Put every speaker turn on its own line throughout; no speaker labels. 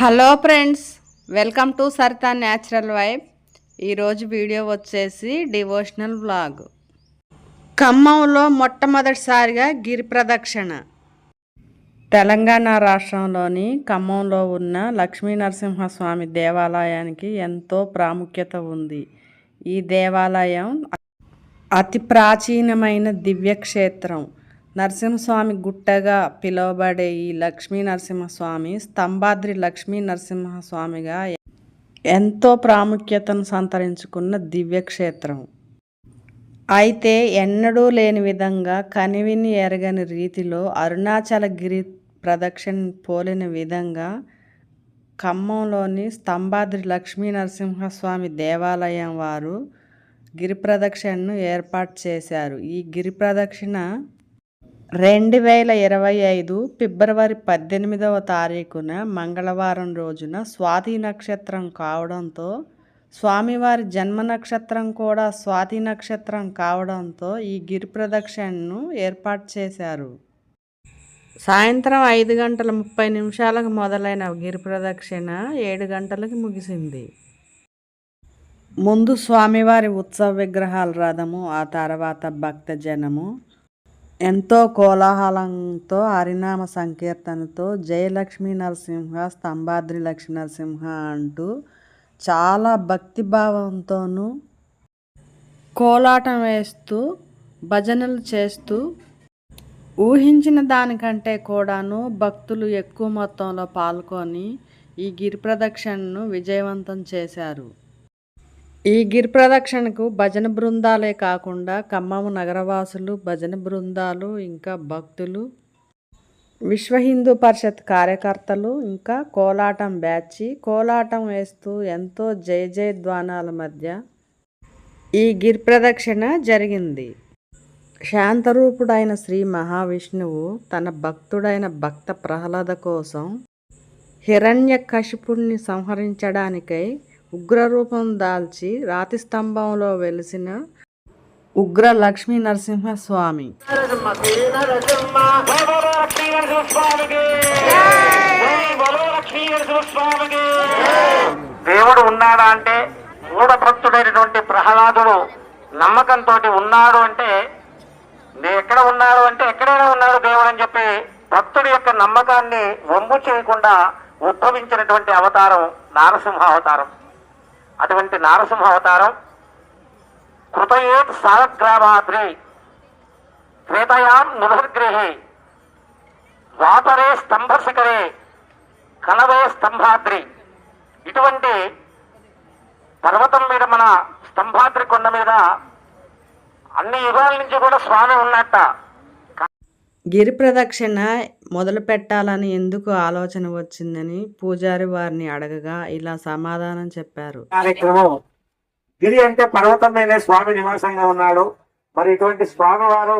Hello friends welcome to Saritha natural vibe. ఈరోజు video వచ్చేసి devotional blog ఖమ్మంలో మొట్టమొదటిసారిగా గిరి ప్రదక్షిణ. తెలంగాణ రాష్ట్రంలోని ఖమ్మంలో ఉన్న లక్ష్మీ నరసింహస్వామి దేవాలయానికి ఎంతో ప్రాముఖ్యత ఉంది. ఈ దేవాలయం అతి ప్రాచీనమైన దివ్యక్షేత్రం. నరసింహస్వామి గుట్టగా పిలువబడే ఈ లక్ష్మీ నరసింహస్వామి స్తంభాద్రి లక్ష్మీ నరసింహస్వామిగా ఎంతో ప్రాముఖ్యతను సంతరించుకున్న దివ్యక్షేత్రం. అయితే ఎన్నడూ లేని విధంగా కనివిని ఎరగని రీతిలో అరుణాచల గిరి ప్రదక్షిణ పోలిన విధంగా ఖమ్మంలోని స్తంభాద్రి లక్ష్మీ నరసింహస్వామి దేవాలయం వారు గిరి ప్రదక్షిణను ఏర్పాటు చేశారు. ఈ గిరి ప్రదక్షిణ రెండు వేల ఇరవై ఐదు ఫిబ్రవరి పద్దెనిమిదవ తారీఖున మంగళవారం రోజున స్వాతి నక్షత్రం కావడంతో స్వామివారి జన్మ నక్షత్రం కూడా స్వాతి నక్షత్రం కావడంతో ఈ గిరి ప్రదక్షిణను ఏర్పాటు చేశారు. సాయంత్రం ఐదు గంటల ముప్పై నిమిషాలకు మొదలైన గిరి ప్రదక్షిణ ఏడు గంటలకు ముగిసింది. ముందు స్వామివారి ఉత్సవ విగ్రహాల రథము ఆ తర్వాత భక్త జనము ఎంతో కోలాహలంతో హరినామ సంకీర్తనతో జయలక్ష్మీ నరసింహ స్తంభాద్రి లక్ష్మీ నరసింహ అంటూ చాలా భక్తిభావంతోనూ కోలాటం వేస్తూ భజనలు చేస్తూ ఊహించిన దానికంటే కూడాను భక్తులు ఎక్కువ మొత్తంలో పాల్గొని ఈ గిరి ప్రదక్షిణను విజయవంతం చేశారు. ఈ గిరి ప్రదక్షిణకు భజన బృందాలే కాకుండా ఖమ్మం నగరవాసులు భజన బృందాలు ఇంకా భక్తులు విశ్వ హిందూ పరిషత్ కార్యకర్తలు ఇంకా కోలాటం బ్యాచి కోలాటం వేస్తూ ఎంతో జయ జయధ్వానాల మధ్య ఈ గిరి ప్రదక్షిణ జరిగింది. శాంతరూపుడైన శ్రీ మహావిష్ణువు తన భక్తుడైన భక్త ప్రహ్లాద కోసం హిరణ్య కశిపుణ్ణి సంహరించడానికై ఉగ్రరూపం దాల్చి రాతి స్తంభంలో వెలిసిన ఉగ్ర లక్ష్మీ నరసింహస్వామి.
దేవుడు ఉన్నాడా అంటే మూఢ భక్తుడైనటువంటి ప్రహ్లాదుడు నమ్మకంతో ఉన్నాడు అంటే నే ఎక్కడ ఉన్నాడు అంటే ఎక్కడైనా ఉన్నాడు దేవుడు అని చెప్పి భక్తుడి యొక్క నమ్మకాన్ని వమ్ము చేయకుండా ఉద్భవించినటువంటి అవతారం నారసింహ అవతారం. అటువంటి నారసింహ అవతారం కృతయేత్ సాలగ్రామాద్రి త్రేతయాం నిభర్గ్రహి వాతరే స్తంభశిఖరే కలవే స్తంభాద్రి. ఇటువంటి పర్వతం మీద మన స్తంభాద్రి కొండ మీద అన్ని యుగాల నుంచి కూడా స్వామి ఉన్నట్ట.
గిరి ప్రదక్షిణ మొదలు పెట్టాలని ఎందుకు ఆలోచన వచ్చిందని పూజారి వారిని అడగగా ఇలా సమాధానం చెప్పారు.
కార్యక్రమం గిరి అంటే పర్వతం మీదే స్వామి నివాసంగా ఉన్నాడు. మరి ఇటువంటి స్వామి వారు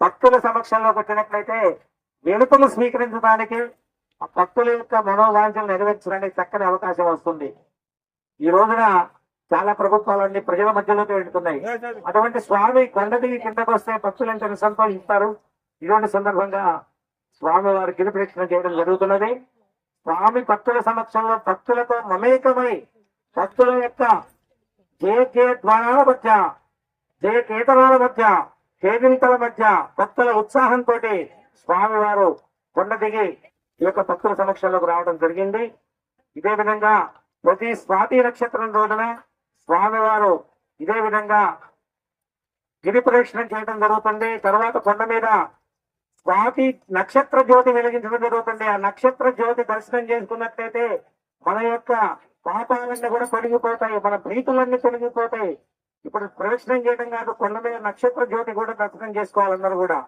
భక్తుల సమక్షంలోకి వచ్చినట్లయితే వెనుకలు స్వీకరించడానికి ఆ భక్తుల యొక్క మనోవాంఛలు నెరవేర్చడానికి చక్కని అవకాశం వస్తుంది. ఈ రోజున చాలా ప్రభుత్వాలన్నీ ప్రజల మధ్యలోకి వెళ్తున్నాయి. అటువంటి స్వామి కొండ దిగి కిందకు వస్తే భక్తులు ఎంత సంతోషిస్తారు. ఇటువంటి సందర్భంగా స్వామి వారి గిరి ప్రదక్షిణ చేయడం జరుగుతున్నది. స్వామి భక్తుల సమక్షంలో భక్తులతో మమేకమై భక్తుల యొక్క జయ జయ ద్వారాల మధ్య జయ కేతనాల మధ్య కేదింతల మధ్య భక్తుల ఉత్సాహంతో స్వామివారు కొండ దిగి ఈ యొక్క భక్తుల సమక్షంలోకి రావడం జరిగింది. ఇదే విధంగా ప్రతి స్వాతి నక్షత్రం రోజున స్వామివారు ఇదే విధంగా గిరి ప్రదక్షిణం చేయడం జరుగుతుంది. తర్వాత కొండ మీద స్వాతి నక్షత్ర జ్యోతి వెలిగించడం జరుగుతుంది ఆ నక్షత్ర జ్యోతి దర్శనం చేసుకున్నట్లయితే మన యొక్క పాపాలన్నీ కూడా తొలగిపోతాయి మన ప్రీతులన్నీ తొలగిపోతాయి. ఇప్పుడు ప్రదక్షిణం చేయడం కాదు కొండ మీద నక్షత్ర జ్యోతి కూడా దర్శనం చేసుకోవాలన్నారు కూడా.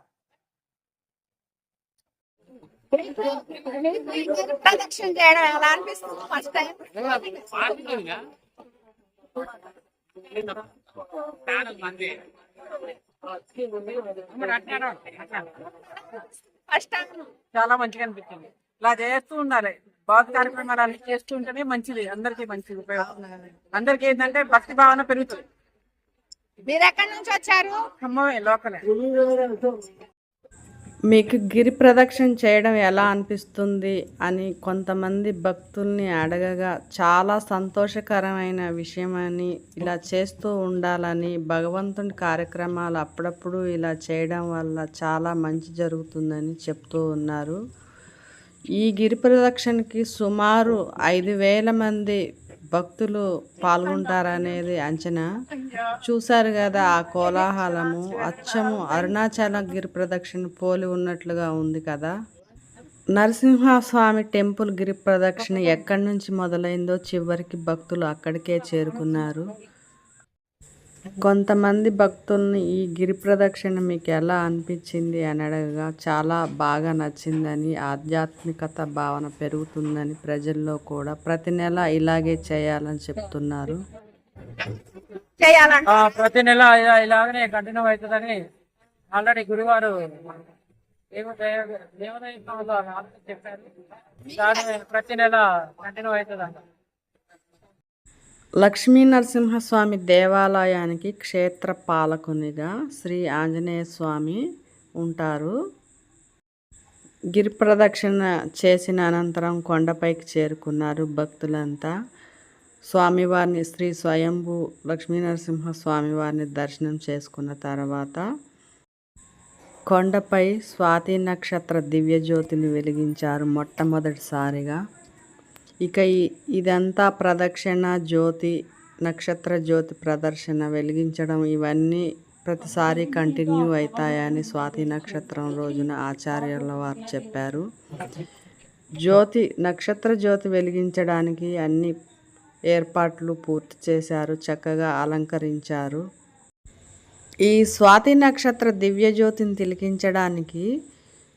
ప్రదక్షిణ చేయడం ఎలా
చాలా మంచిగా అనిపించింది. ఇలా చేస్తూ ఉండాలి. భక్తి కార్యక్రమాలు అన్ని చేస్తూ ఉంటేనే మంచిది. అందరికీ మంచిది ఉపయోగం. అందరికీ ఏంటంటే భక్తి భావన పెరుగుతుంది.
మీరు ఎక్కడి నుంచి వచ్చారు?
ఖమ్మమే లోకలే.
మీకు గిరి ప్రదక్షిణ చేయడం ఎలా అనిపిస్తుంది అని కొంతమంది భక్తుల్ని అడగగా చాలా సంతోషకరమైన విషయమని ఇలా చేస్తూ ఉండాలని భగవంతుని కార్యక్రమాలు అప్పుడప్పుడు ఇలా చేయడం వల్ల చాలా మంచి జరుగుతుందని చెప్తూ ఉన్నారు. ఈ గిరి ప్రదక్షిణకి సుమారు ఐదు వేల మంది భక్తులు పాల్గొంటారనేది అంచనా. చూశారు కదా ఆ కోలాహలము అచ్చము అరుణాచల గిరి ప్రదక్షిణ పోలి ఉన్నట్లుగా ఉంది కదా. నరసింహస్వామి టెంపుల్ గిరి ప్రదక్షిణ ఎక్కడి నుంచి మొదలైందో చివరికి భక్తులు అక్కడికే చేరుకున్నారు. కొంతమంది భక్తుల్ని ఈ గిరి ప్రదక్షిణ మీకు ఎలా అనిపించింది అని అడగగా చాలా బాగా నచ్చిందని ఆధ్యాత్మికత భావన పెరుగుతుందని ప్రజల్లో కూడా ప్రతి నెల ఇలాగే చేయాలని చెప్తున్నారు.
ప్రతి నెల ఇలా ఇలాగనే కంటిన్యూ అవుతుందని ఆల్రెడీ గురువారు చెప్పారు. ప్రతి నెల కంటిన్యూ అవుతుందంట.
లక్ష్మీ నరసింహస్వామి దేవాలయానికి క్షేత్ర పాలకునిగా శ్రీ ఆంజనేయ స్వామి ఉంటారు. గిరి ప్రదక్షిణ చేసిన అనంతరం కొండపైకి చేరుకున్నారు భక్తులంతా. స్వామివారిని శ్రీ స్వయంభూ లక్ష్మీ నరసింహ స్వామివారిని దర్శనం చేసుకున్న తర్వాత కొండపై స్వాతి నక్షత్ర దివ్యజ్యోతిని వెలిగించారు మొట్టమొదటిసారిగా. ఇక ఈ- ఇదంతా ప్రదక్షిణ జ్యోతి నక్షత్ర జ్యోతి ప్రదర్శన వెలిగించడం ఇవన్నీ ప్రతిసారి కంటిన్యూ అవుతాయని స్వాతి నక్షత్రం రోజున ఆచార్యుల వారు చెప్పారు. జ్యోతి నక్షత్ర జ్యోతి వెలిగించడానికి అన్ని ఏర్పాట్లు పూర్తి చేశారు చక్కగా అలంకరించారు. ఈ స్వాతి నక్షత్ర దివ్య జ్యోతిని తిలకించడానికి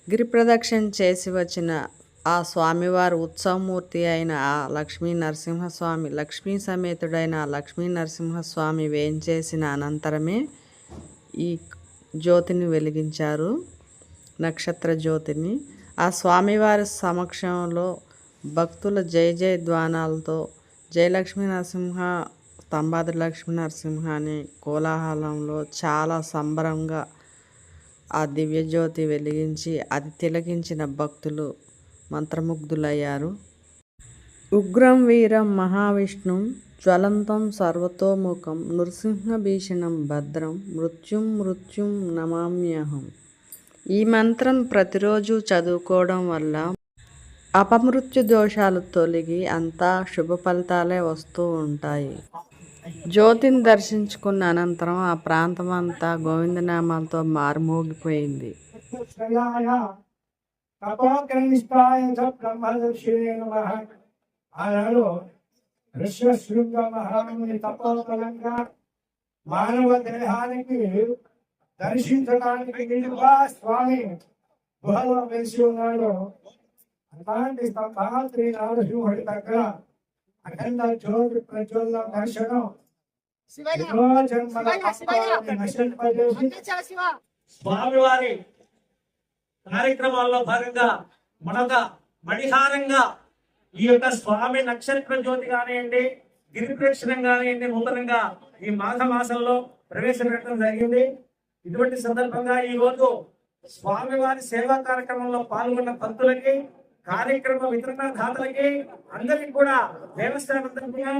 గిరి ప్రదక్షిణ చేసి వచ్చిన ఆ స్వామివారు ఉత్సవమూర్తి అయిన ఆ లక్ష్మీ నరసింహస్వామి లక్ష్మీ సమేతుడైన లక్ష్మీ నరసింహస్వామి వేయించేసిన అనంతరమే ఈ జ్యోతిని వెలిగించారు నక్షత్ర జ్యోతిని. ఆ స్వామివారి సమక్షంలో భక్తుల జయ జయ ద్వానాలతో జయలక్ష్మీ నరసింహ స్తంభాద్రి లక్ష్మీ నరసింహ అనే కోలాహలంలో చాలా సంబరంగా ఆ దివ్యజ్యోతి వెలిగించి అది తిలకించిన భక్తులు మంత్రముగ్ధులయ్యారు. ఉగ్రం వీరం మహావిష్ణుం జ్వలంతం సర్వతోముఖం నృసింహభీషణం భద్రం మృత్యుం మృత్యుం నమామ్యహం. ఈ మంత్రం ప్రతిరోజు చదువుకోవడం వల్ల అపమృత్యు దోషాలు తొలగి అంతా శుభ ఫలితాలే వస్తూ ఉంటాయి. జ్యోతిని దర్శించుకున్న అనంతరం ఆ ప్రాంతం అంతా గోవిందనామాలతో మారుమోగిపోయింది.
శ్రేయాయ తపోకనిష్టాయ చ బ్రహ్మదర్శినే నమః ఆనాడు ఋష్యశృంగ మహాముని తపోఫలంగా మానవ దేహానికి దర్శించడానికి నిలువా స్వామి గుహలో వేసి ఉన్నాడు అలాంటి స్తంభాత్రి నరసింహుడి దగ్గర అఖండ జ్యోతి ప్రజ్వల దర్శనం
శివయ్య
ఎన్నో జన్మల పాపాలని నశింపజేసి
అందించాల శివ
స్వామివారి కార్యక్రమాల్లో భాగంగా మరొక మణిహారంగా ఈ యొక్క స్వామి నక్షత్ర జ్యోతి కానివ్వండి గిరి ప్రదక్షిణం కానివ్వండి నూతనంగా ఈ మాఘ మాసంలో ప్రవేశపెట్టడం జరిగింది. ఇటువంటి సందర్భంగా ఈ రోజు స్వామివారి సేవా కార్యక్రమంలో పాల్గొన్న భక్తులకి కార్యక్రమ వితరణ దాతలకి అందరికీ కూడా దేవస్థానం తరఫున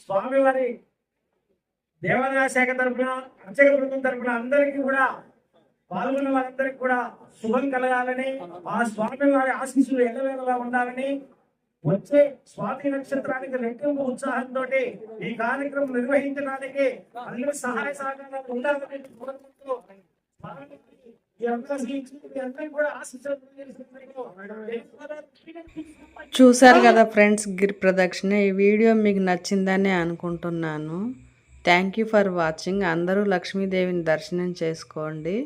స్వామివారి దేవాదాయ శాఖ తరఫున అర్చక బృందం తరఫున అందరికీ కూడా పాల్గొన్న వారందరికి కూడా శుభం కలగాలని ఆ స్వామి వారి ఆశీస్సులు ఎల్లవేళలా ఉండాలని వచ్చే స్వామి నక్షత్రానికి రెట్టింపు ఉత్సాహంతో ఈ కార్యక్రమం నిర్వహించడానికి అందరి సహాయ సహకారాలు ఉండాలని కోరుకుంటూ స్వామి
చూశారు కదా ఫ్రెండ్స్ గిరి ప్రదక్షిణ ఈ వీడియో మీకు నచ్చిందని అనుకుంటున్నాను. థ్యాంక్ యూ ఫర్ వాచింగ్ అందరూ లక్ష్మీదేవిని దర్శనం చేసుకోండి.